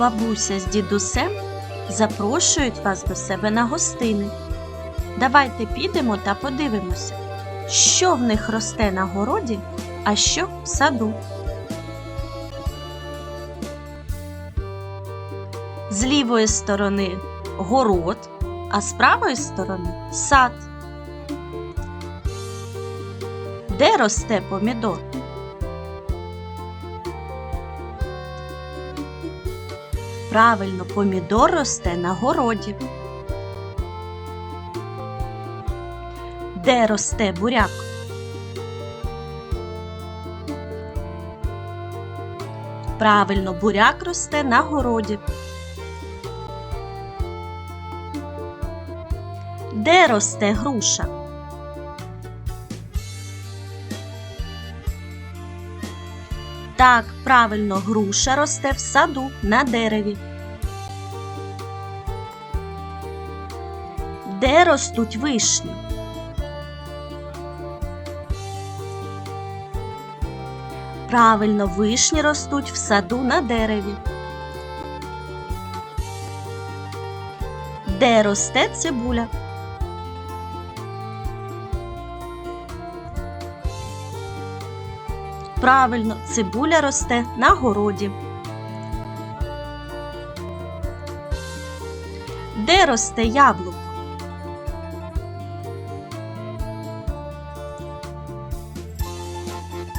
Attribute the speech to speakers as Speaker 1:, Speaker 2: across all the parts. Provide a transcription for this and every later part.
Speaker 1: Бабуся з дідусем запрошують вас до себе на гостини. Давайте підемо та подивимося, що в них росте на городі, а що в саду. З лівої сторони город, а з правої сторони сад. Де росте помідор? Правильно, помідор росте на городі. Де росте буряк? Правильно, буряк росте на городі. Де росте груша? Так, правильно, груша росте в саду на дереві. Де ростуть вишні? Правильно, вишні ростуть в саду на дереві. Де росте цибуля? Правильно, цибуля росте на городі. Де росте яблуко?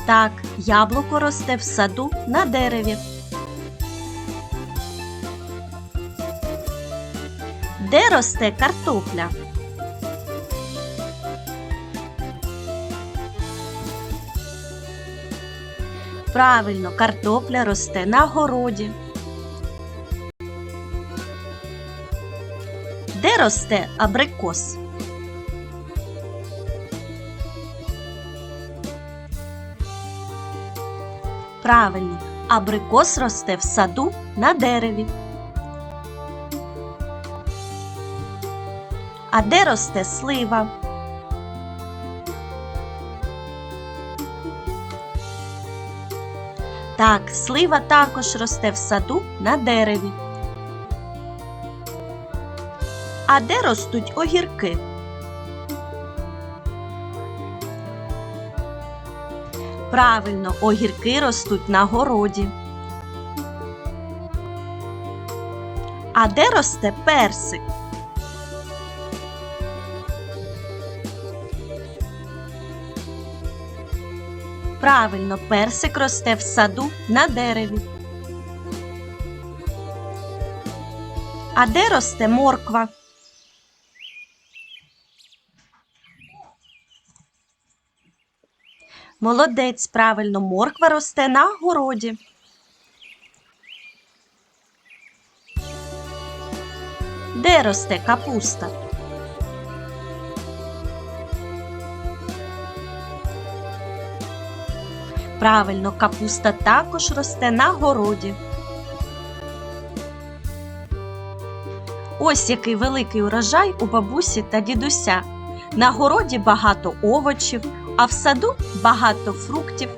Speaker 1: Так, яблуко росте в саду на дереві. Де росте картопля? Правильно, картопля росте на городі. Де росте абрикос? Правильно, абрикос росте в саду на дереві. А де росте слива? Так, слива також росте в саду на дереві. А де ростуть огірки? Правильно, огірки ростуть на городі. А де росте персик? Правильно, персик росте в саду на дереві. А де росте морква? Молодець, правильно, морква росте на городі. Де росте капуста? Правильно, капуста також росте на городі. Ось який великий урожай у бабусі та дідуся. На городі багато овочів, а в саду багато фруктів